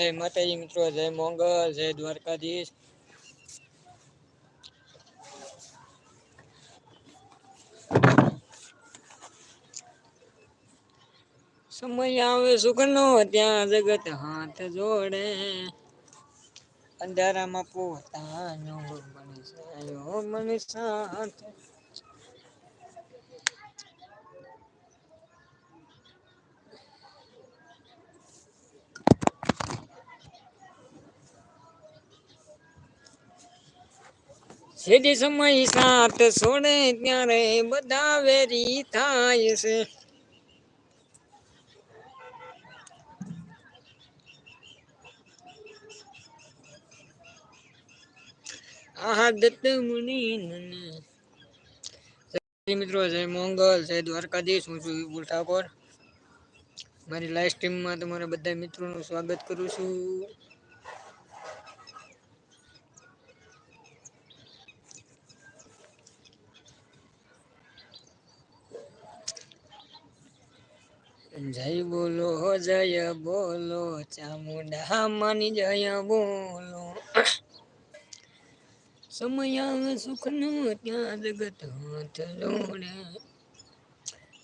જય માતાજી મિત્રો, જય મોંગલ જય દ્વારકાધીશ. સમય આવે સુખનો ત્યાં જગત હાથ જોડે. અંધારામાં પોતાનો મનસાયો મન જેથી સમય સાથ છોડે ત્યારે બધા વેરી થાય છે. આદત મુનિ મિત્રો, જય મોંગલ, જય દ્વારકાધીશ. હું છું વિપુલ ઠાકોર. મારી લાઈવ સ્ટ્રીમમાં તમારા બધા મિત્રોનું સ્વાગત કરું છું. જય બોલો જય બોલો, ચામુંડા માની જય બોલો. સમય આવે સુખનો ત્યાં જગત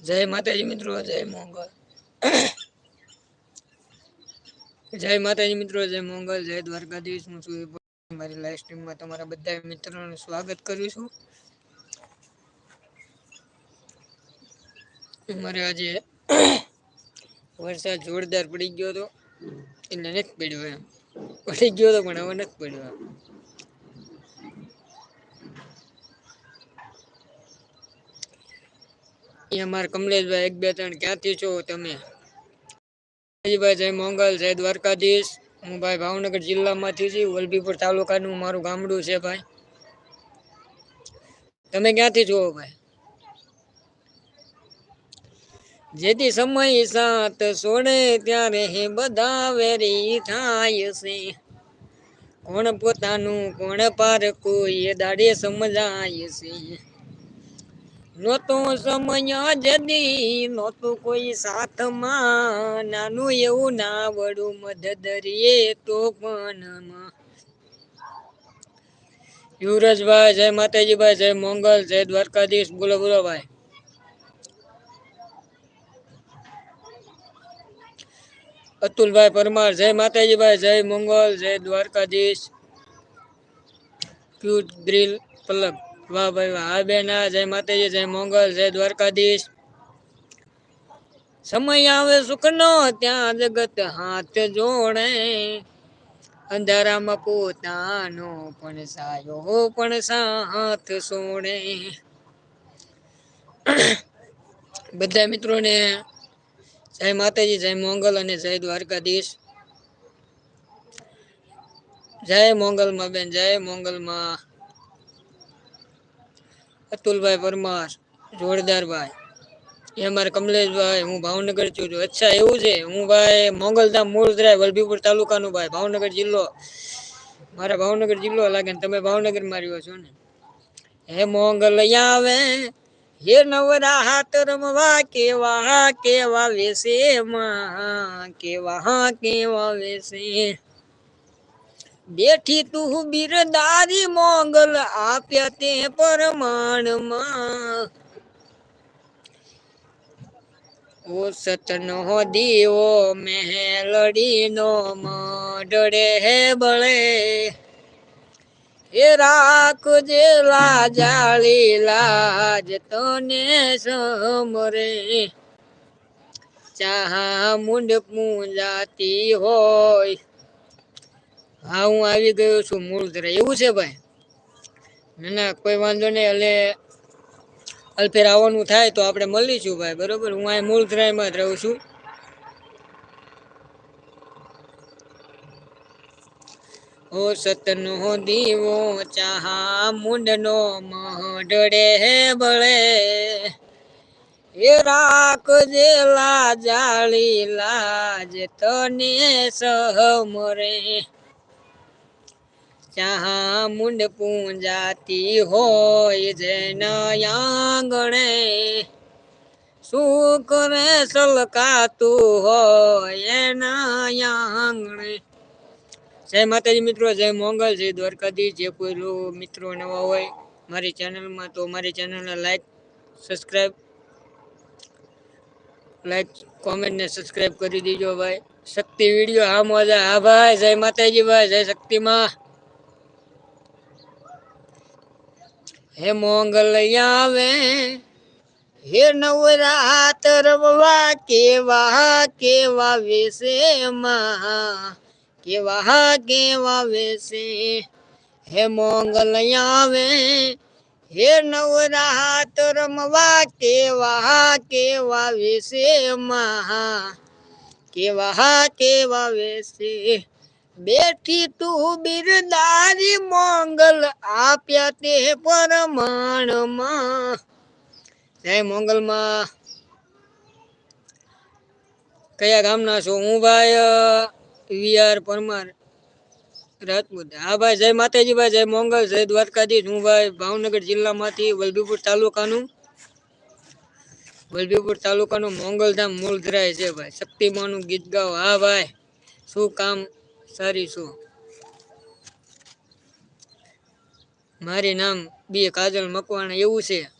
જય માતાજી મિત્રો, જય મોગલ. જય માતાજી મિત્રો, જય મોગલ, જય દ્વારકાધીશ. હું છું. મારી લાઈવ સ્ટ્રીમમાં તમારા બધા મિત્રોનું સ્વાગત કરું છું. મારે આજે વરસાદ જોરદાર પડી ગયો હતો. એટલે નથી પડ્યો એમ. પડી ગયો હતો પણ હવે નથી પડ્યો એમ. અહીંયા મારા કમલેશભાઈ એક, બે, ત્રણ ક્યાંથી છો તમે? ભાઈ જય મોંગલ જય દ્વારકાધીશ. હું ભાઈ ભાવનગર જિલ્લામાંથી છું, વલભીપુર તાલુકાનું મારું ગામડું છે ભાઈ. તમે ક્યાંથી છો ભાઈ? જેથી સમય સાત સોડે ત્યારે હે બધા વેરી થાય છે. કોણ પોતાનું, કોણ કોઈ એ દાડે સમજાય છે. નહોતો સમય જદી નહોતું કોઈ સાથમાં. નાનું એવું ના વડું મદદરીએ તો પણ યુવરાજભાઈ જય માતાજીભાઈ જય મોંગલ, જય દ્વારકાધીશ. બોલો બોલો ભાઈ. અતુલભાઈ પરમાર, જય માતાજીભાઈ, જય મંગલ, જય દ્વારકાધીશ. ક્યુટ ગ્રીલ પલક વાહ ભાઈ વાહ. હા બેન, હા, જય માતાજી, જય મંગલ, જય દ્વારકાધીશ. સમય આવે સુખનો ત્યાં જગત હાથ જોડે. અંધારામાં પોતાનો પણ સાયો, પણ સાથ સોણે બધા મિત્રોને જય માતાજી, જય મોંગલ અને જય દ્વારકાધીશ. જય મોંગલમાં બેન, જય મોંગલમાં. અતુલભાઈ પરમાર, જોરદારભાઈ. એ અમારે કમલેશભાઈ, હું ભાવનગર છું. છું અચ્છા, એવું છે. હું ભાઈ મોંગલધામ મૂળદ્રાય વલભીપુર તાલુકાનું ભાઈ, ભાવનગર જિલ્લો. મારા ભાવનગર જિલ્લો લાગે ને તમે ભાવનગરમાં રહ્યો છો ને. હે મોંગલ આવે. હે નવરા હાથ રમવા કેવા કેવા વેસે માં કેવા કેવા વેસે બેઠી તું બિરદારી મોંગલ આપ્યા તે પરમાણમાં ઓ સતનો દીવો મેલડી નો મડડે હે બળે એ રાખજે લાજાળી લાજ તને સમરે. ચાહા મુંડ પૂંજાતી હોય. હા, હું આવી ગયો છું મૂળધરા એવું છે ભાઈ? ના ના, કોઈ વાંધો નહીં. એટલે અલ્ફેર આવવાનું થાય તો આપણે મળીશું ભાઈ. બરોબર? હું અહીં મૂળધરામાં જ રહું છું. ઓ સતનો દીવો, ચાહા મુંડનો મઢડે બળે. એ જેલા જાળી લાજ તને સહમરે ચાહા મુંડ પૂંજાતી હોય જેના આંગણે. શું કરે સલકાતું હોય એના આંગણે. જય માતાજી મિત્રો, જય મોંગલ, જય દ્વારકાધી જે કોઈ મિત્રો નવા હોય મારી ચેનલમાં તો મારી ચેનલને લાઈક સબસ્ક્રાઈબ લાઈક કોમેન્ટ ને સબસ્ક્રાઈબ કરી દીજો ભાઈ. શક્તિ વીડિયો હા મોજા, હા ભાઈ, જય માતાજી ભાઈ, જય શક્તિમાં હે મોંગલ આવે. હે નવરાત રમવા કેવા કેવા વિશે માં કેવા કેવા વેશે હે મોંગલ આવે, હે નવરાત રમવા, કેવા કેવા વેસે મહા? કેવા કેવા વેશે બેઠી તું બિરદારી મોંગલ આપ્યા તે પરમાણમાં. જય મોંગલમાં કયા ગામના છો હું ભાઈ? We are Parmar. રાજપૂત હા ભાઈ, જય માતાજી ભાઈ, જય મોંગલ જય દ્વારકાધીશ. હું ભાઈ, ભાવનગર જિલ્લામાંથી વલભીપુર તાલુકાનું. વલભીપુર તાલુકાનું મોંગલધામ મૂળધરાય છે ભાઈ. શક્તિમાનું ગીત ગાઓ. હા ભાઈ, શું કામ? સારી શું? મારી નામ બી કાજલ મકવાણા. એવું છે.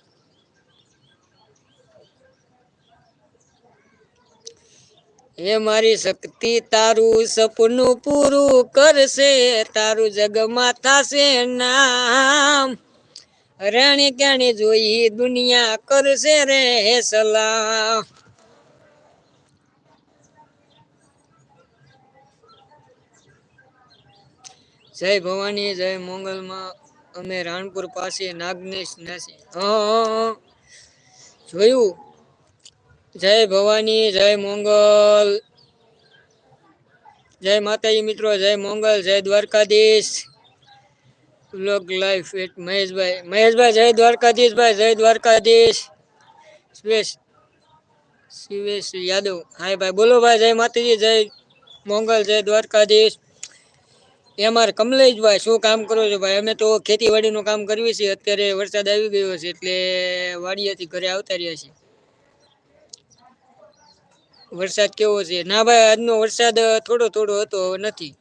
હે મારી શક્તિ, તારું સપનું પૂરું કરશે, તારું જગમાં થશે નામ. રાણી કેણી જોઈ દુનિયા કરશે રે સલામ. જય ભવાની, જય મોંગલમાં, અમે રાણપુર પાસે નાગનેશ નાસી. જોયું? જય ભવાની, જય મોંગલ. જય માતાજી મિત્રો, જય મોંગલ, જય Dwarkadhish. Blog life at Maheshbhai. Maheshbhai, જય દ્વારકાધીશ ભાઈ, જય દ્વારકાધીશ. સુરેશ શિવેશ યાદવ. હાય ભાઈ, બોલો ભાઈ, જય માતાજી, જય મોંગલ, જય દ્વારકાધીશ. એમ આર કમલેશભાઈ શું કામ કરો છો ભાઈ? અમે તો ખેતીવાડીનું કામ કરવી છીએ. અત્યારે વરસાદ આવી ગયો છે એટલે વાડીએથી ઘરે આવતા રહ્યા છીએ. વરસાદ કેવો છે? ના ભાઈ, આજનો વરસાદ થોડો થોડો હતો, નથી.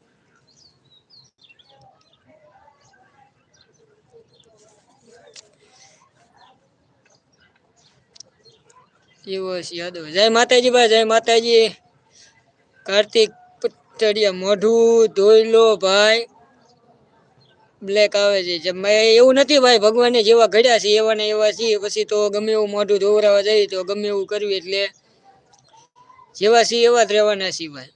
એવો યાદવ જય માતાજી ભાઈ જય માતાજી. કાર્તિક પટડિયા મોઢું ધોઈ લો ભાઈ. બ્લેક આવે છે. જેમ એવું નથી ભાઈ, ભગવાને જેવા ઘડ્યા છે એવા ને એવા છીએ. પછી તો ગમે એવું મોઢું ધોવરાવા જઈએ તો ગમે એવું કરવી એટલે જેવા છીએ એવા જ રહેવાના સિવાય.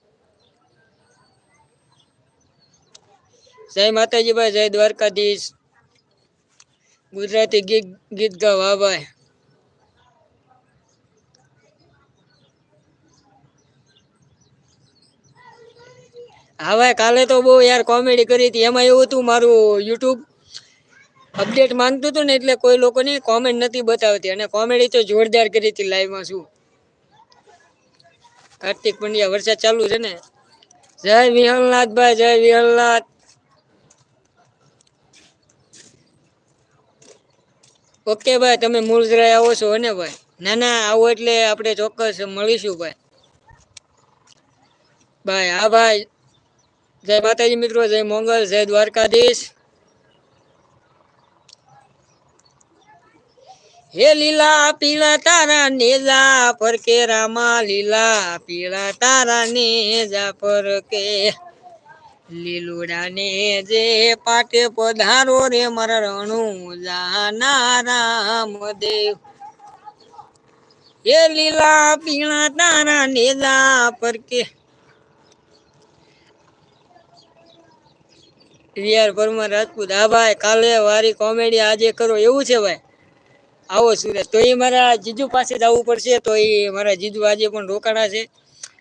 જય માતાજી ભાઈ જય દ્વારકાધીશ. ગુજરાતી ગીત ગીત ગાવ ભાઈ. હા ભાઈ, કાલે તો બહુ યાર કોમેડી કરી હતી. એમાં એવું હતું, મારું યુટ્યુબ અપડેટ માંગતું હતું ને, એટલે કોઈ લોકોની કોમેન્ટ નથી બતાવતી. અને કોમેડી તો જોરદાર કરી હતી લાઈવમાં શું. કાર્તિક પંડ્યા વરસાદ ચાલુ છે ને? જય વિહલનાથ ભાઈ જય વિહલનાથ. ઓકે ભાઈ, તમે મૂળજરાય આવો છો ને ભાઈ? ના ના, આવો એટલે આપણે ચોક્કસ મળીશું ભાઈ. ભાઈ, હા ભાઈ. જય માતાજી મિત્રો, જય મોંગલ, જય દ્વારકાધીશ. હે લીલા પીળા તારા નેજા પર કે રામા લીલા પીળા તારા નેજા પર કે લીલુડા ને જે પાટે પધારો રે મારા રણુ જાના રામદેવ. હે લીલા પીળા તારા નેજા પર કે વીઆર પરમાર રાજપૂત હા ભાઈ કાલે વારી કોમેડી આજે કરો, એવું છે ભાઈ? આવો સુરત તો એ મારા જીજુ પાસે જવું પડશે, તો એ મારા જીજુ આજે પણ રોકાણા છે.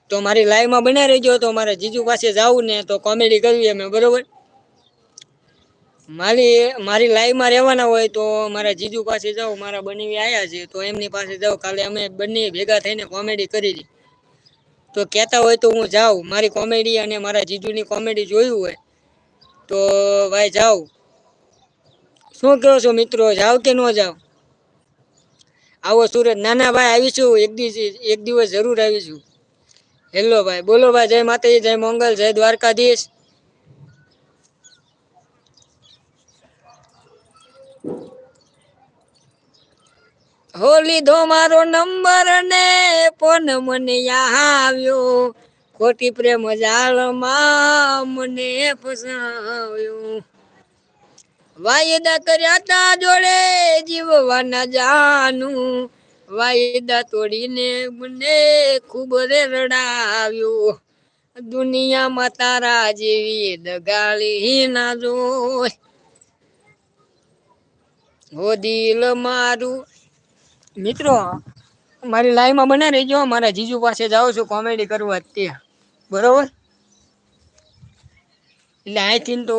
તો મારી લાઈવમાં બના રહેજો, તો મારા જીજુ પાસે જાવું ને તો કોમેડી કરવી અમે, બરોબર? મારી મારી લાઈવમાં રહેવાના હોય તો મારા જીજુ પાસે જાઉં મારા બનેવી આવ્યા છે, તો એમની પાસે જાઉં કાલે અમે બંને ભેગા થઈને કોમેડી કરી તો કહેતા હોય તો હું જાઉં. મારી કોમેડી અને મારા જીજુની કોમેડી જોયું હોય, તો ભાઈ જાઓ. શું કહો છો મિત્રો? જાવ કે ન જાવ આવો સુરત. નાના ભાઈ આવીશું એક દિવસ એક દિવસ જરૂર આવીશું હેલો, ભાઈ. બોલો, ભાઈ. જય માતાજી, જય મંગલ, જય દ્વારકાધીશ. હોલી ધો મારો નંબર ને ફોન મને આવ્યો. ખોટી પ્રેમ જાળમાં મને ફસાવ્યો. વાયદા કર્યા તા જોડે જીવવાના જાનું. વાયદા તોડીને મને ખૂબ રે રડાવ્યો. દુનિયામાં તારા જેવી દગાળી ના જોય હો દિલ મારું. મિત્રો, મારી લાઈવમાં બના રહેજો મારા જીજુ પાસે જાઉં છું કોમેડી કરવા અત્યારે. બરોબર? એટલે અહીંથી તો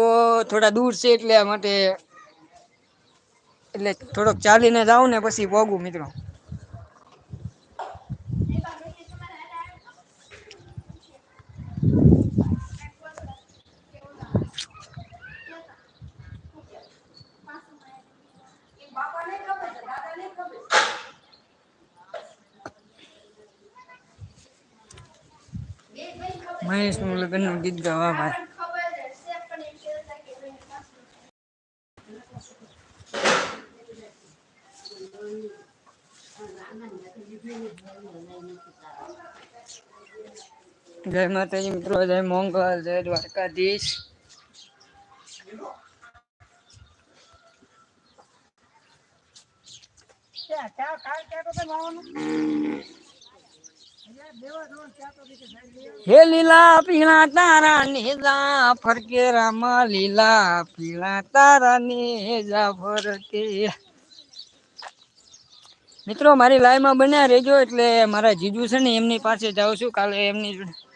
થોડા દૂર છે એટલે માટે એટલે થોડોક ચાલીને જાઉં ને પછી પોગું મિત્રો. મહેશનું લગ્નનું ગીત ગાવા ભાઈ જય માતાજી મિત્રો, જય મોંઘલ જય દ્વારકાધીશ. હે લીલા પીળા તારા નેજા ફરકે, રામા લીલા પીળા તારા નેજા ફરકે. મિત્રો, મારી લાઈવમાં બન્યા રહેજો એટલે મારા જીજુ છે ને એમની પાસે જાઉં છું કાલે એમની જોડે.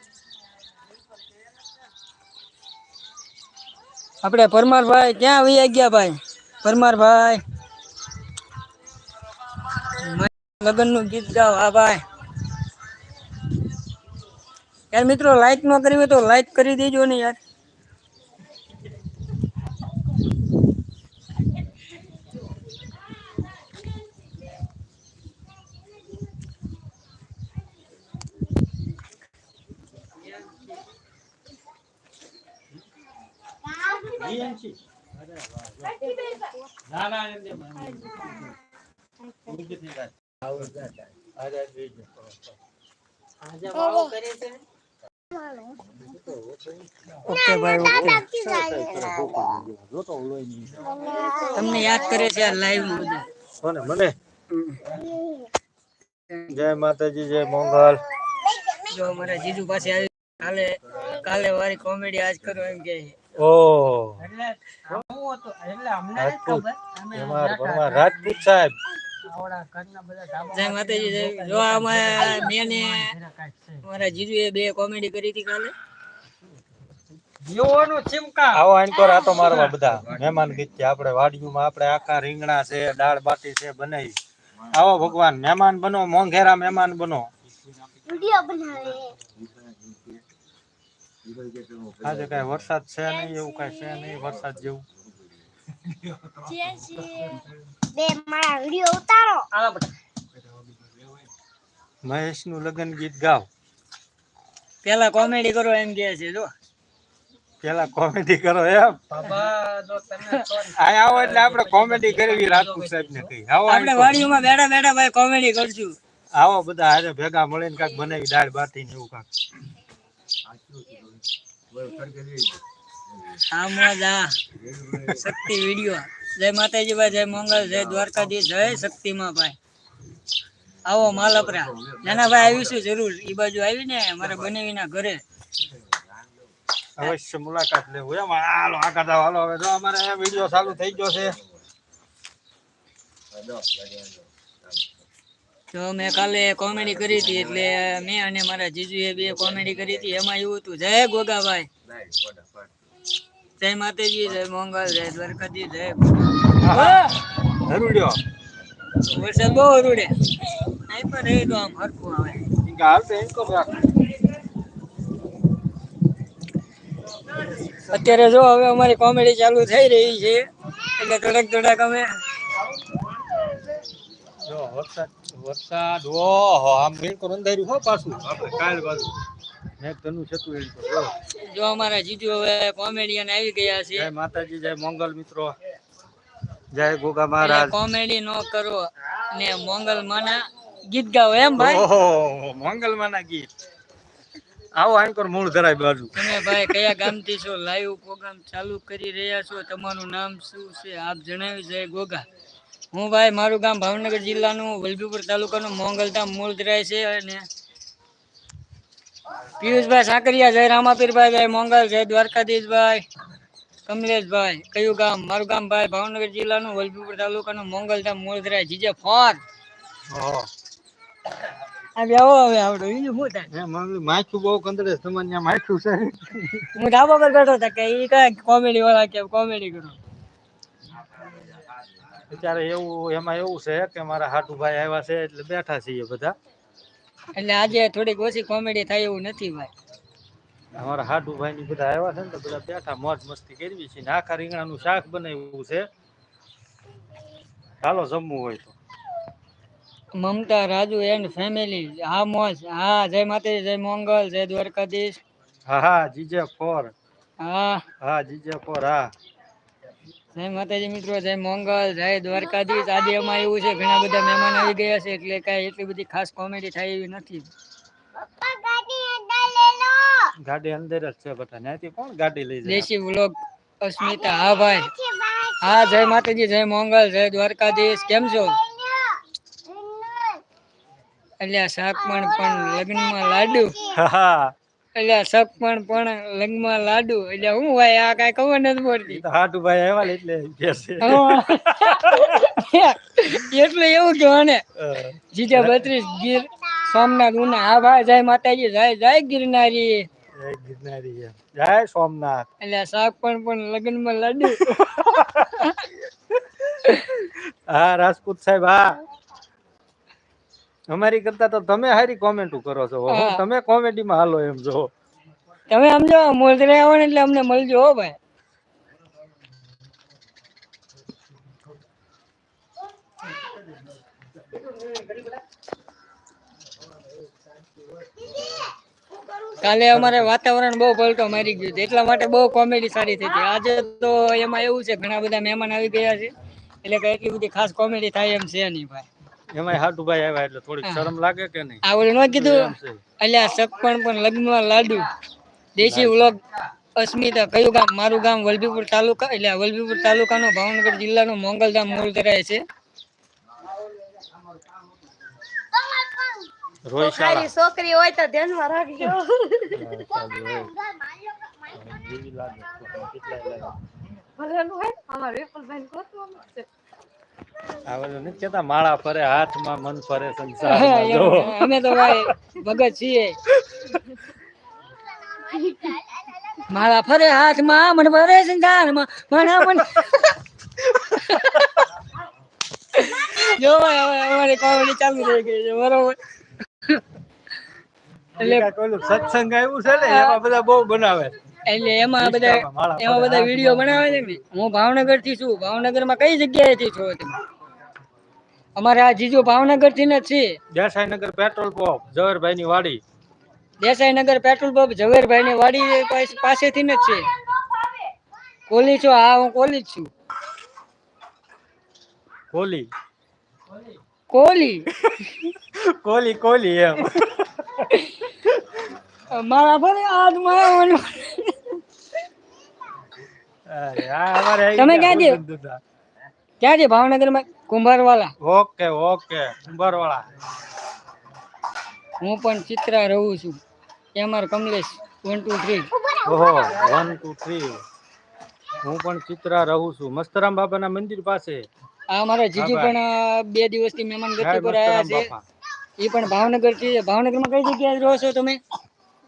આપણે પરમારભાઈ ક્યાં આવી ગયા ભાઈ? પરમારભાઈ. લગ્નનું ગીત ગાવ હા ભાઈ. યાર મિત્રો લાઈક ન કરવી તો લાઈક કરી દેજો ને યાર. ઓકે ભાઈ ઓકે તમને યાદ કરે છે આ લાઈવમાં બધા કોને? મને? જય માતાજી જય મોંગલ જો અમારા જીજુ પાસે આવી કાલે કાલે વારી કોમેડી આજ કરો એમ કે છે. ઓ. રાજપૂત. સાહેબ. જય માતાજી જો આમાં બે કોમેડી કરી હતી કાલે. આવો આનકોર તો મારવા બધા મહેમાન ગીત છે આપણે વાડીયુમાં આપણે આખા રીંગણા છે દાળ બાટી છે બનાવી. આવો ભગવાન મહેમાન બનો મોંઘેરા મહેમાન બનો. આજે કઈ વરસાદ છે નહીં એવું કઈ છે નહીં વરસાદ જેવું. બે મારા વિડિયો ઉતારો. મહેશનું લગ્ન ગીત ગાવ પેલા કોમેડી કરો એમ કે છે જો. પેલા કોમેડી કરો એમ. આયા આવો એટલે આપણે કોમેડી કરવી રાજપૂત સાહેબ ને કહી આવો આપણે. વાડીઓમાં બેઠા બેઠા ભાઈ કોમેડી કરશું. આવો બધા આજે ભેગા મળીને કાંઈક બનાવી દાળ બાટી ને એવું કાંક આ મોજ. આ શક્તિ વીડિયો. જય માતાજી ભાઈ જય મંગલ જય દ્વારકાધીશ જય શક્તિમાં ભાઈ. આવો માલપરા. નાના ભાઈ આવીશું જરૂર. ઈ બાજુ આવીને મારા બનેવીના ઘરે. અવશ્ય મુલાકાત લેવું એમ. હાલો આગળ જાઓ. હાલો હવે જો અમારે વીડિયો ચાલુ થઈ ગયો છે. તો મેં કાલે કોમેડી કરી હતી એટલે મેં અને મારા જીજુએ બે કોમેડી કરી હતી. એમાં એવું હતું જય ગોગાભાઈ. જય માતાજી જય મંગલ જય દ્વારકાજી જય હરુડ્યો વરસાદ બહુ રૂડે નહીં પણ રહી તો આમ હરખું આવે. અત્યારે જો હવે અમારી કોમેડી ચાલુ થઈ રહી છે. એટલે થોડાક થોડાક અમે. જો વરસાદ વરસાદ ઓહો આમ બિલકુલ અંધાર્યું હો પાછું. આપણે કાલ બાજુ. મેં ધનું છતું તો જો. અમારા જીજુ હવે કોમેડિયન આવી ગયા છે. જય માતાજી જય મંગલ મિત્રો. જય ગોગા મહારાજ. કોમેડી નો કરો ને મોંગલ માના ગીત ગાઓ એમ ભાઈ. ઓહો મંગલમાના ગીત. આવો આંકર મૂળ ધરાય બાજુ. તમે ભાઈ કયા ગામથી છો? લાઈવ પ્રોગ્રામ ચાલુ કરી રહ્યા છો. તમારું નામ શું છે? આપ જણાવી જય ગોગા. હું ભાઈ મારું ગામ ભાવનગર જિલ્લાનું વલભીપુર તાલુકાનું મોંગલધામ મૂળધરાય છે અને પિયુષભાઈ સાકરિયા જય રામાપીરભાઈ જય મોંગલ જય દ્વારકાધીશભાઈ કમલેશભાઈ કયું ગામ? મારું ગામ ભાઈ ભાવનગર જિલ્લાનું વલભીપુર તાલુકાનું મોંગલધામ મૂળધરાય જીજે ફોર હવે આવડો. બીજું શું થાય? એ મંગલ બહુ કંદડે તમારે માછું છે. હું ધાબા પર બેઠો હતા કે કઈ કોમેડી વાળા કે કોમેડી કરો. અત્યારે એવું એમાં એવું છે કે મારા હાટુભાઈ આવ્યા છે એટલે બેઠા છીએ બધા. એટલે આજે થોડીક ઓછી કોમેડી થાય એવું નથી ભાઈ? અમારા હાટુભાઈ ની બધા આવ્યા છે ને તો બધા બેઠા મોજ મસ્તી કરવી છે આખા રીંગણાનું શાક બનાવ્યું છે. ચાલો જમવું હોય તો. મમતા રાજુ એન્ડ ફેમિલી હા મોજ હા જય માતાજી જય મોંગલ જય દ્વારકાધીશ. હા હા જીજે ફોર. હા. હા જીજે ફોર હા. જય માતાજી મિત્રો જય મોંગલ જય દ્વારકાધીશ. આજે એમાં એવું છે ઘણા બધા મહેમાન આવી ગયા છે એટલે કાંઈ એટલી બધી ખાસ કોમેડી થાય એવી નથી. ગાડી અંદર લે લો. ગાડી અંદર જ છે બધા. ત્યાંથી કોણ ગાડી લઈ જાય? દેશી વ્લોગ અસ્મિતા હા ભાઈ. હા જય માતાજી જય મોંગલ જય દ્વારકાધીશ. કેમ છો? એટલે આ શાક પણ પણ લગ્નમાં લાડુ. હા. એટલે શાક પણ લગ્નમાં લાડુ એટલે હું ભાઈ આ કઈ ખબર નથી પડતી. હાટુ તો હાટુભાઈ આવ્યા એટલે એટલે એવું કહેવાય ને જીજા બત્રીસ ગીર સોમનાથ ઉના. હા ભાઈ જય માતાજી જય જય ગિરનારી. જય ગિરનારી જય સોમનાથ. એટલે શાક પણ પણ લગ્નમાં લાડુ. હા રાજપૂત સાહેબ હા. અમારી કરતા તો તમે હારી કોમેન્ટ કરો છો. તમે કોમેડી માં હાલો એમ જો. તમે સમજો મોલતરે આવો ને એટલે અમને મળજો હો ભાઈ. કાલે અમારે વાતાવરણ બહુ પલટો મારી ગયું એટલા માટે બહુ કોમેડી સારી થઈ હતી આજે તો એમાં એવું છે ઘણા બધા મહેમાન આવી ગયા છે. એટલે કે એટલી બધી ખાસ કોમેડી થાય એમ છે નહીં ભાઈ. એમાં હાટુભાઈ આવ્યા એટલે થોડીક શરમ લાગે કે નહીં? આ ઓલું ન કીધું? અલ્યા છે. એટલે આ સગપણ પણ લગ્નમાં લાડુ. દેશી વ્લોગ અસ્મિતા કયું ગામ? મારું ગામ વલભીપુર તાલુકા એટલે વલભીપુર તાલુકાનો ભાવનગર જિલ્લાનો મોંગલધામ મૂળ ધરાય છે. છોકરી હોય તો ધ્યાનમાં રાખજો. હા, ચાલુ હોય. લાગે કેટલાય લાગે. કેતા માળા ફરે હાથમાં મન ફરે સંસાર અમે તો ભાઈ ભગત છીએ. માળા ફરે હાથમાં મન ફરે સંસારમાં મને મન જો ભાઈ હવે અમારી કોમેડી ચાલુ થઈ ગઈ છે બરોબર. એટલે સત્સંગ આવ્યું છે ને એમાં બધા બહુ બનાવે. એટલે એમાં બધા એમાં બધા વીડિયો બનાવે છે ને. હું ભાવનગરથી છું ભાવનગરમાં કઈ જગ્યાએ થી છો તમે? અમારે આ જીજુ ભાવનગરથી જ છે. દેસાઈનગર પેટ્રોલ પંપ ઝવેરભાઈ ની વાડી. દેસાઈનગર પેટ્રોલ પંપ ઝવેરભાઈ ની વાડી પાસે- પાસેથી જ છે. કોલી છો? હા હું કોલી છું. કોલી. કોલી? કોલી કોલી એમ. મારા ભલે આજ આ તમે ક્યાં ક્યાંથી? ક્યાં છે? ભાવનગરમાં કુંભારવાલા. Okay okay. ઉંબરવાળા હું પણ ચિત્રા રહું છું. એમ કમલેશ. વન ટુ થ્રી ઓહો વન ટુ થ્રી હું પણ ચિત્રા રહું છું. મસ્તરામ બાબાના મંદિર પાસે. આ મારા જીજુ પણ બે દિવસથી મહેમાન ગતિ પર આવ્યા છે. એ પણ ભાવનગરથી ભાવનગરમાં કઈ જગ્યાએ રહો છો તમે?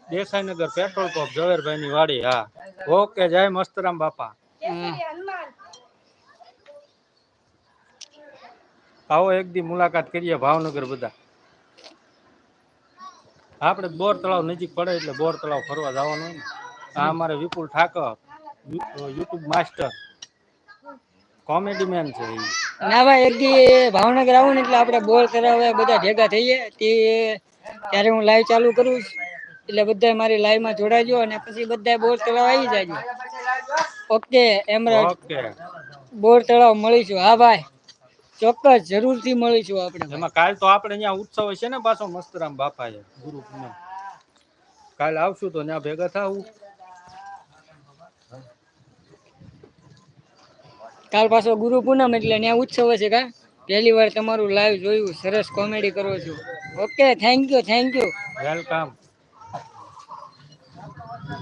દેસાઈનગર પેટ્રોલ પંપ ઝવેરભાઈ ની વાડી હા. ઓકે જય મસ્તરામ બાપા. આવો એક દી મુલાકાત કરીએ ભાવનગર બધા. આપણે બોર તળાવ નજીક પડે એટલે બોર તળાવ ફરવા જવાનું હોય ને આ અમારે Vipul Thakar YouTube master. Comedy man છે ના ભાઈ એક દી ભાવનગર આવું ને એટલે આપણે બોર તળાવ બધા ભેગા થઈએ. તે ત્યારે હું લાઈવ ચાલુ કરું છું. એટલે બધા મારી લાઈવમાં જોડાજો અને પછી બધા બોર તળાવ આવી જાજો. ઓકે એમરાજ. બોર તળાવ મળીશું. હા ભાઈ. ચોક્કસ જરૂરથી મળીશું આપણે એમાં કાલ તો આપણે અહીંયા ઉત્સવ છે ને પાછો મસ્તરામ બાપા છે ગુરુ પૂનમ. કાલ આવશું તો ત્યાં ભેગા થાવું કાલ પાછો ગુરુ પૂનમ એટલે ત્યાં ઉત્સવ છે કા? પહેલી વાર તમારું લાઈવ જોયું સરસ કોમેડી કરો છો. Okay thank you thank you welcome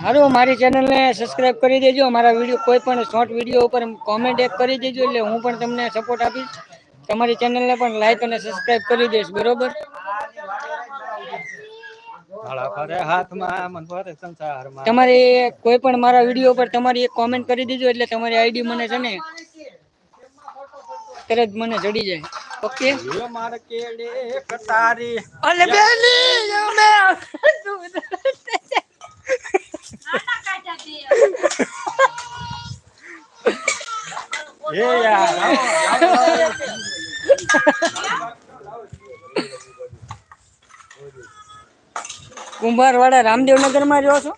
હારું મારી ચેનલને સબસ્ક્રાઇબ કરી દેજો. મારા વીડિયો કોઈ પણ શોર્ટ વીડિયો ઉપર કોમેન્ટ એક કરી દેજો એટલે હું પણ તમને સપોર્ટ આપીશ. તમારી ચેનલને પણ લાઈક અને સબસ્ક્રાઇબ કરી દઈશ બરોબર? તમારે કોઈ પણ મારા વીડિયો પર તમારી એક કોમેન્ટ કરી દેજો એટલે તમારી આઈડી મને છે ને તરત મને ચડી જાય. ઓકે અને બેલી અમે એ યાર આવો, આવો, આવો. કુંભારવાડા રામદેવનગરમાં રહ્યો છો?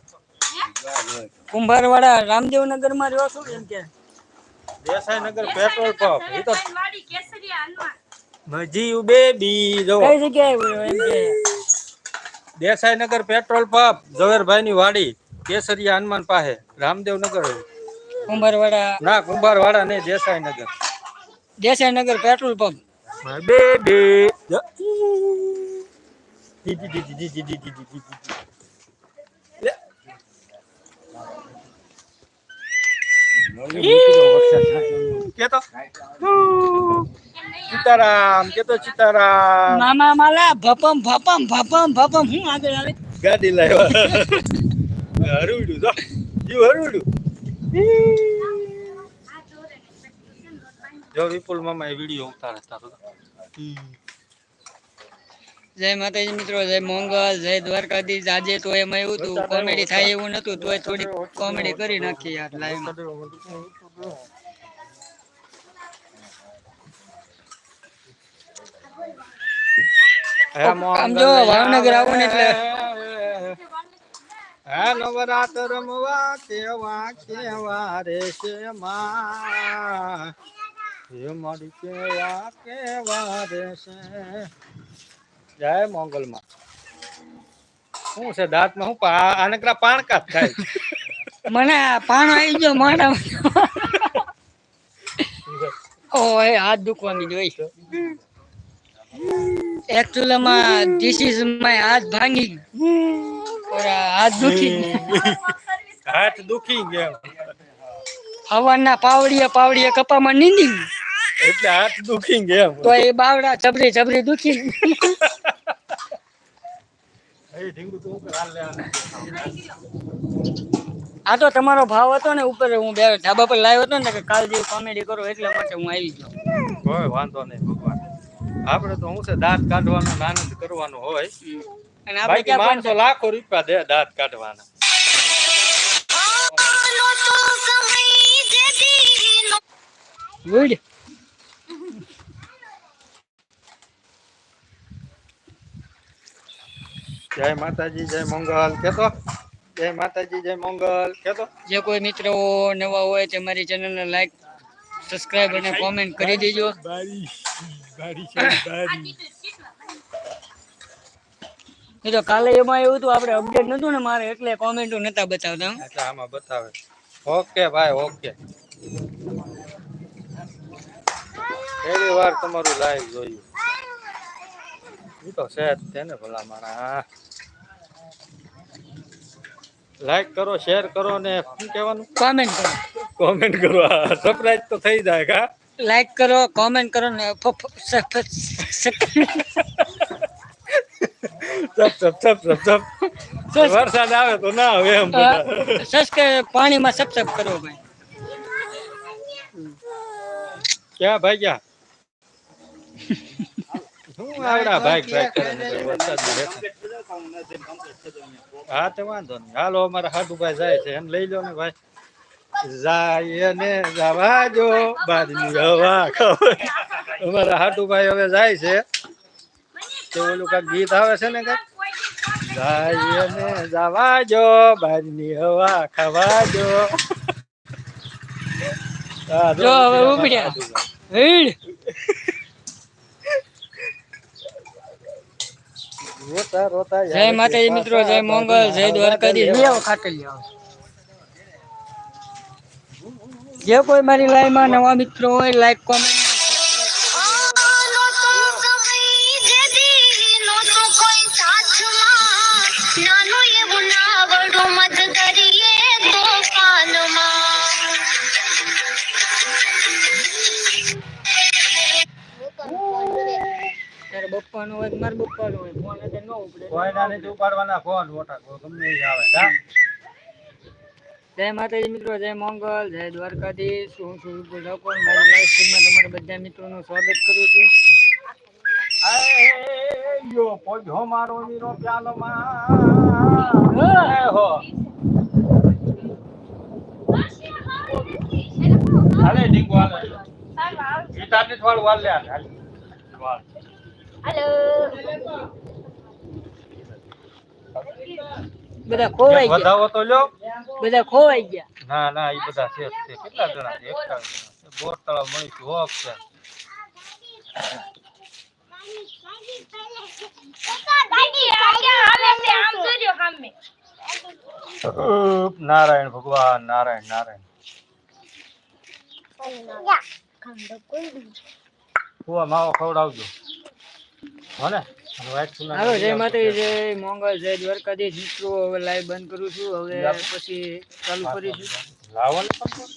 કુંભારવાડા રામદેવનગરમાં રહ્યો છો એમ કે? Desai Nagar petrol pump. એ તો મજી બેબી જો. કઈ જગ્યાએ એમ કે? દેસાઈનગર પેટ્રોલ પંપ ઝવેરભાઈ ની વાડી કેસરિયા હનુમાન પાસે રામદેવનગર કુંભારવાડા ના કુંભારવાડા નહીં Desainagar. Desainagar petrol pump. Baby. Sitaram કેતો સીતારામ મામા માલા ભપમ ભપમ ભપમ ભપમ હું આગળ આવે ગાડી લાવ્યા હરવડું જો જીવ હરવડું જો વિપુલ મામા એ વીડિયો ઉતારે તારો જય માતાજી મિત્રો જય મોંગલ જય દ્વારકાધીશ. આજે તો એમાં એવું હતું કોમેડી થાય એવું નતું તોય થોડી કોમેડી કરી નાખી યાર લાઈવ આમ જો ભાવનગર આવો ને એટલે. હે નવરાત્ર રમવા કેવા કેવા રે છે હે મારી કેવા કેવા રે છે? જય મોંગલમાં. શું છે દાંતમાં શું આનકરા પાણકા થાય? મને પાણો આવી ગયો મોઢા ઓય હાથ દુખવાની જોઈ એકચ્યુઅલીમાં ધીસ ઇઝ માય હાથ ભાંગી હાથ દુખી હાથ દુખી ગયા. હવાના પાવડીએ પાવડીએ કપામાં નીંદી એટલે હાથ દુખી ગયા તો એ બાવડા છબરી છબરી દુખી એ ઢીંગુ તો ઉપર હાલ લે હાલ. આ તો તમારો ભાવ હતો ને ઉપર હું બે ધાબા પર લાવ્યો હતો ને કે કાલ જેવી કોમેડી કરો એટલા માટે હું આવી ગયો. કોઈ વાંધો નહીં ભગવાન. આપણે તો હું છે દાંત કાઢવાનો આનંદ કરવાનો હોય. અને આપણે માણસો લાખો રૂપિયા દે દાંત કાઢવાના. ગુડ જય માતાજી જય મંગલ. કેતો? જય માતાજી જય મંગલ. કેતો? જે કોઈ મિત્રો નવા હોય તે મારી ચેનલને લાઈક સબસ્ક્રાઇબ અને કોમેન્ટ કરી દેજો. એ તો કાલે એમાં એવું હતું આપણે અપડેટ નતું ને મારે એટલે કોમેન્ટો નતા બતાવતા. એટલે આમાં બતાવે. ઓકે ભાઈ ઓકે. પહેલી વાર તમારું લાઈવ જોયું. ઈ તો છે જ તેને ભલા માણા લાઈક કરો શેર કરો ને શું કહેવાનું કોમેન્ટ કરો કોમેન્ટ કરો સરપ્રાઈઝ તો થઈ જાય કા લાઈક કરો કોમેન્ટ કરો ને ફ- ફ- સ- ફ- સ- ચપ ચપ ચપ ચપ ચપ સસ- વરસાદ આવે તો ના આવે એમ અ, બધા સબસ્ક્રાઇબ પાણીમાં સબ સબ કરો ભાઈ ક્યાં ભાઈ ગયા શું આવડા ભાઈ. હા તે વાંધો નહીં. હાલો અમારા હાડુભાઈ જાય છે. એને લઈ લો ને ભાઈ. જાય ને જવા જો બાજની હવા ખવાય અમારા હાડુભાઈ હવે જાય છે. તો ઓલું કાંઈક ગીત આવે છે ને કાંઈક? જાય ને જવા જો બાજની હવા ખાવા જો જો હવે ઉપડ્યા. હાડુભાઈ. હીડ. રોતા રોતા જય માતાજી મિત્રો જય મંગલ જય દ્વારકાધીશ. બે ખાટલી આવો. જે કોઈ મારી લાઈવમાં નવા મિત્રો હોય લાઈક કોમેન્ટ બપ્પાનો હોય મારે મારા હોય ફોન એટલે ન ઉપડે. કોઈ ના નથી ઉપાડવાના ફોન મોટા કોઈ ગમે ઈ આવે હા જય માતાજી મિત્રો જય મંગલ જય દ્વારકાધીશ હું છું વિપુલ ઠાકોર. મારી લાઈવ સ્ટ્રીમમાં તમારા બધા મિત્રોનું સ્વાગત કરું છું. યો પોજો મારો વીરો પ્યાલો માં એ હો હાલે. ડીંગો હાલે. ગીતા વાલ લે હાલે. વાલ બધા ખોવાઈ ગયા. વધાવો તો લ્યો. બધા ખોવાઈ ગયા. ના ના એ બધા છે કેટલા જણા છે? એકતા બોર તળાવ મળી છે હોક છે નારાયણ ભગવાન નારાયણ નારાયણ. કુવા માવો ખવડાવજો. ચૂના હાલો જય માતાજી જય મંગલ જય દ્વારકાધીશ મિત્રો. હવે લાઈવ બંધ કરું છું. હવે પછી ચાલુ કરીશું. લાવો ને પપ્પા.